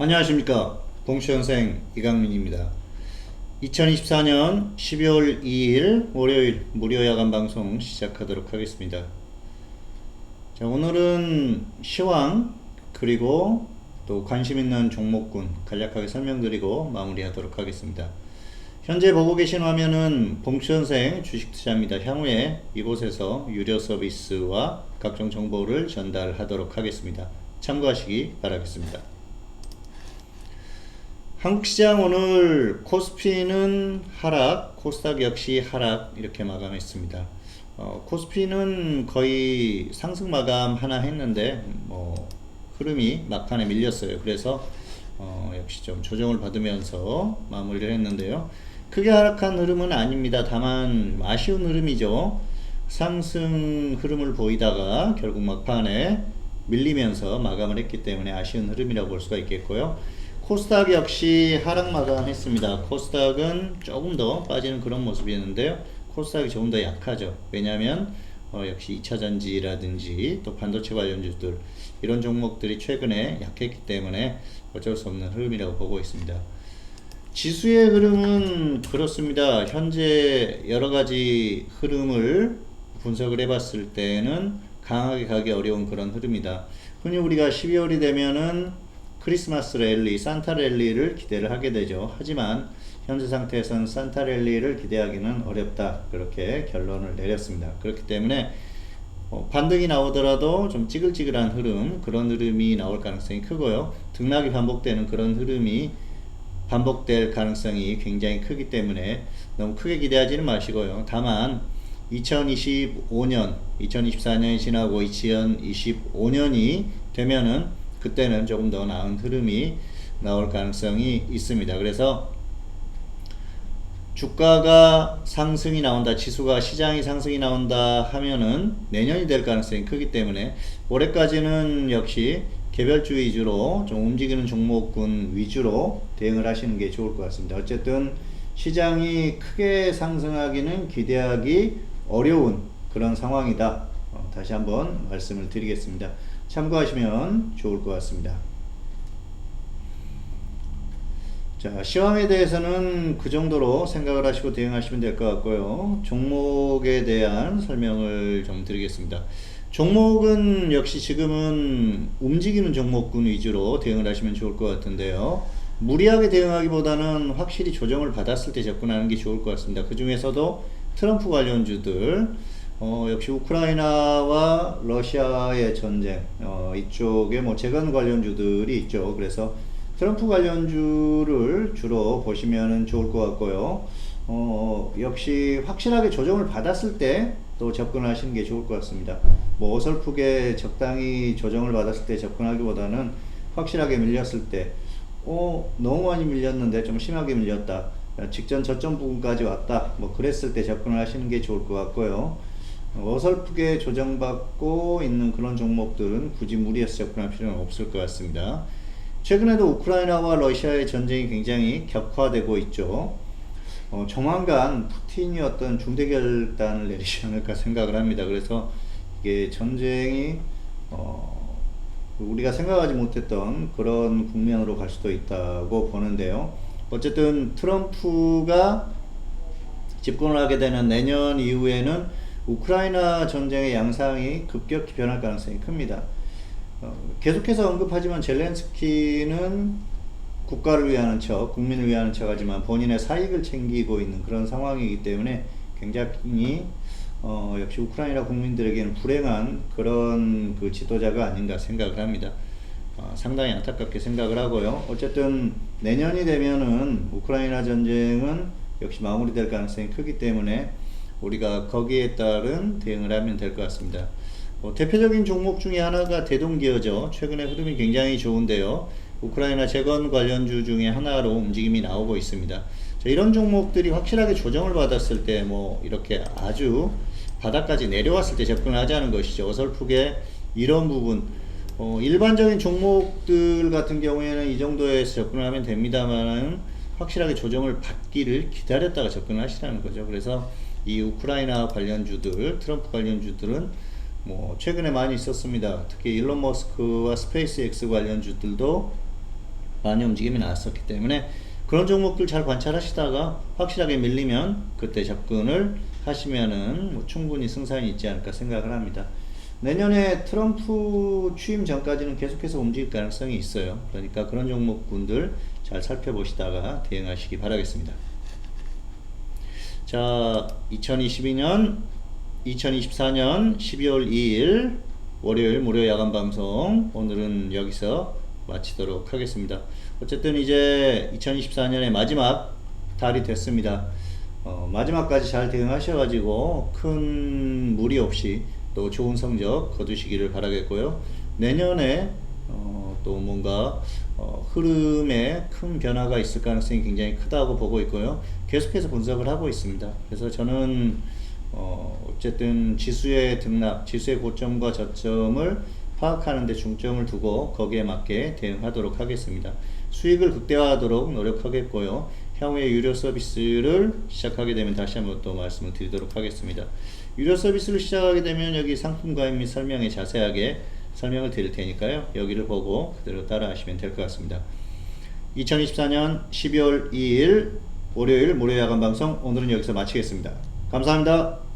안녕하십니까. 봉시현생 이강민입니다. 2024년 12월 2일 월요일 무료 야간 방송 시작하도록 하겠습니다. 자 오늘은 시황 그리고 또 관심 있는 종목군 간략하게 설명드리고 마무리하도록 하겠습니다. 현재 보고 계신 화면은 봉시현생 주식투자입니다. 향후에 이곳에서 유료 서비스와 각종 정보를 전달하도록 하겠습니다. 참고하시기 바라겠습니다 한국 시장 오늘 코스피는 하락, 코스닥 역시 하락 이렇게 마감했습니다. 어, 코스피는 거의 상승 마감 하나 했는데 뭐 흐름이 막판에 밀렸어요. 그래서 어, 역시 좀 조정을 받으면서 마무리를 했는데요. 크게 하락한 흐름은 아닙니다. 다만 아쉬운 흐름이죠. 상승 흐름을 보이다가 결국 막판에 밀리면서 마감을 했기 때문에 아쉬운 흐름이라고 볼 수가 있겠고요. 코스닥 역시 하락 마감했습니다. 코스닥은 조금 더 빠지는 그런 모습이었는데요. 코스닥이 조금 더 약하죠. 왜냐하면 어, 역시 2차 전지라든지 또 반도체 관련주들 이런 종목들이 최근에 약했기 때문에 어쩔 수 없는 흐름이라고 보고 있습니다. 지수의 흐름은 그렇습니다. 현재 여러 가지 흐름을 분석을 해봤을 때는 강하게 가기 어려운 그런 흐름이다. 흔히 우리가 12월이 되면은 크리스마스 랠리, 산타 랠리를 기대를 하게 되죠. 하지만 현재 상태에서는 산타 랠리를 기대하기는 어렵다. 그렇게 결론을 내렸습니다. 그렇기 때문에 어, 반등이 나오더라도 좀 찌글찌글한 흐름, 그런 흐름이 나올 가능성이 크고요. 등락이 반복되는 그런 흐름이 반복될 가능성이 굉장히 크기 때문에 너무 크게 기대하지는 마시고요. 다만 2025년, 2024년이 지나고 2025년이 되면은 그때는 조금 더 나은 흐름이 나올 가능성이 있습니다. 그래서 주가가 상승이 나온다, 지수가 시장이 상승이 나온다 하면은 내년이 될 가능성이 크기 때문에 올해까지는 역시 개별주 위주로 좀 움직이는 종목군 위주로 대응을 하시는 게 좋을 것 같습니다. 어쨌든 시장이 크게 상승하기는 기대하기 어려운 그런 상황이다. 어, 다시 한번 말씀을 드리겠습니다. 참고하시면 좋을 것 같습니다. 자, 시황에 대해서는 그 정도로 생각을 하시고 대응하시면 될 것 같고요. 종목에 대한 설명을 좀 드리겠습니다. 종목은 역시 지금은 움직이는 종목군 위주로 대응을 하시면 좋을 것 같은데요. 무리하게 대응하기보다는 확실히 조정을 받았을 때 접근하는 게 좋을 것 같습니다. 그 중에서도 트럼프 관련주들, 어, 역시 우크라이나와 러시아의 전쟁, 어, 이쪽에 뭐 재건 관련주들이 있죠. 그래서 트럼프 관련주를 주로 보시면 좋을 것 같고요. 어, 역시 확실하게 조정을 받았을 때 또 접근하시는 게 좋을 것 같습니다. 뭐 어설프게 적당히 조정을 받았을 때 접근하기보다는 확실하게 밀렸을 때, 어, 너무 많이 밀렸는데 좀 심하게 밀렸다. 직전 저점 부분까지 왔다. 뭐 그랬을 때 접근을 하시는 게 좋을 것 같고요. 어설프게 조정받고 있는 그런 종목들은 굳이 무리해서 접근할 필요는 없을 것 같습니다. 최근에도 우크라이나와 러시아의 전쟁이 굉장히 격화되고 있죠. 어, 조만간 푸틴이 어떤 중대 결단을 내리지 않을까 생각을 합니다. 그래서 이게 전쟁이 어, 우리가 생각하지 못했던 그런 국면으로 갈 수도 있다고 보는데요. 어쨌든 트럼프가 집권을 하게 되는 내년 이후에는 우크라이나 전쟁의 양상이 급격히 변할 가능성이 큽니다. 어, 계속해서 언급하지만 젤렌스키는 국가를 위하는 척, 국민을 위하는 척 하지만 본인의 사익을 챙기고 있는 그런 상황이기 때문에 굉장히 어, 역시 우크라이나 국민들에게는 불행한 그런 그 지도자가 아닌가 생각을 합니다. 어, 상당히 안타깝게 생각을 하고요. 어쨌든 내년이 되면은 우크라이나 전쟁은 역시 마무리될 가능성이 크기 때문에 우리가 거기에 따른 대응을 하면 될 것 같습니다. 뭐 대표적인 종목 중에 하나가 대동기어죠. 최근에 흐름이 굉장히 좋은데요. 우크라이나 재건 관련주 중에 하나로 움직임이 나오고 있습니다. 자, 이런 종목들이 확실하게 조정을 받았을 때 뭐 이렇게 아주 바닥까지 내려왔을 때 접근을 하자는 것이죠. 어설프게 이런 부분 어, 일반적인 종목들 같은 경우에는 이 정도에서 접근을 하면 됩니다만 확실하게 조정을 받기를 기다렸다가 접근을 하시라는 거죠. 그래서 이 우크라이나 관련주들, 트럼프 관련주들은 뭐 최근에 많이 있었습니다. 특히 일론 머스크와 스페이스 X 관련주들도 많이 움직임이 나왔었기 때문에 그런 종목들 잘 관찰하시다가 확실하게 밀리면 그때 접근을 하시면은 뭐 충분히 승산이 있지 않을까 생각을 합니다. 내년에 트럼프 취임 전까지는 계속해서 움직일 가능성이 있어요. 그러니까 그런 종목군들 잘 살펴보시다가 대응하시기 바라겠습니다. 자, 2022년, 2024년 12월 2일 월요일 무료 야간 방송 오늘은 여기서 마치도록 하겠습니다. 어쨌든 이제 2024년의 마지막 달이 됐습니다. 어, 마지막까지 잘 대응하셔가지고 큰 무리 없이 또 좋은 성적 거두시기를 바라겠고요. 내년에 어, 또 뭔가 어, 흐름에 큰 변화가 있을 가능성이 굉장히 크다고 보고 있고요. 계속해서 분석을 하고 있습니다. 그래서 저는 어, 어쨌든 지수의 등락, 지수의 고점과 저점을 파악하는 데 중점을 두고 거기에 맞게 대응하도록 하겠습니다. 수익을 극대화하도록 노력하겠고요. 향후에 유료 서비스를 시작하게 되면 다시 한번 또 말씀을 드리도록 하겠습니다. 유료 서비스를 시작하게 되면 여기 상품 가입 및 설명에 자세하게 설명을 드릴 테니까요. 여기를 보고 그대로 따라 하시면 될 것 같습니다. 2024년 12월 2일 월요일 무료 야간 방송 오늘은 여기서 마치겠습니다. 감사합니다.